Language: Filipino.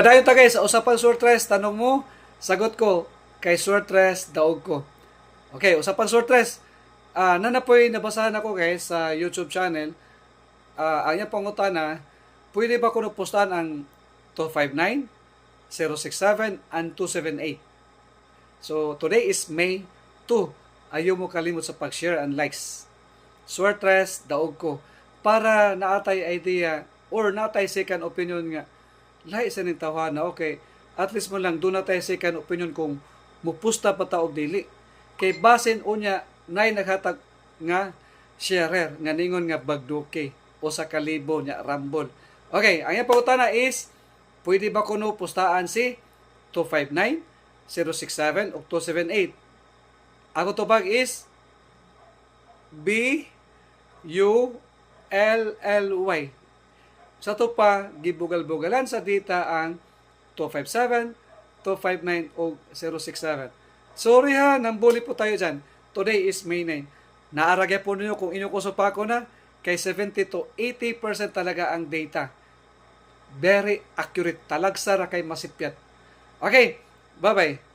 padayon ta guys, sa usapan Surtres, tanong mo, sagot ko, kay Surtres, daog ko. Okay, usapan Surtres, ah nanapoy nabasahan ako guys sa YouTube channel, ah ang iyang pangutana, pwede ba ko postahan ang 259, 067, and 278? So, today is May 2. Ayaw mo kalimot sa pag-share and likes. Swertres, daog ko. Para naatay idea or naatay second opinion nga, lahi sa ning tawhan na okay, at least mo lang doon na tayo second opinion kung mupusta pa taog dili. Kay basin unya nay naghatag nga sharer nga ningon nga bagduke o sa kalibo nya rambol. Okay, ang iyang pangutana is pwede ba kuno pustaan si 259, 067 o 278? Ako tubag is B U L L Y. Sa to pa gibugal-bugalan sa data ang 257, 259 o 067. Sorry ha, nambuli po tayo dyan. Today is May 9. Naaragya po ninyo kung inyo kusupa ko na kay 70 to 80% talaga ang data. Very accurate. Talagsa ra kay masipyat. Okay, bye-bye.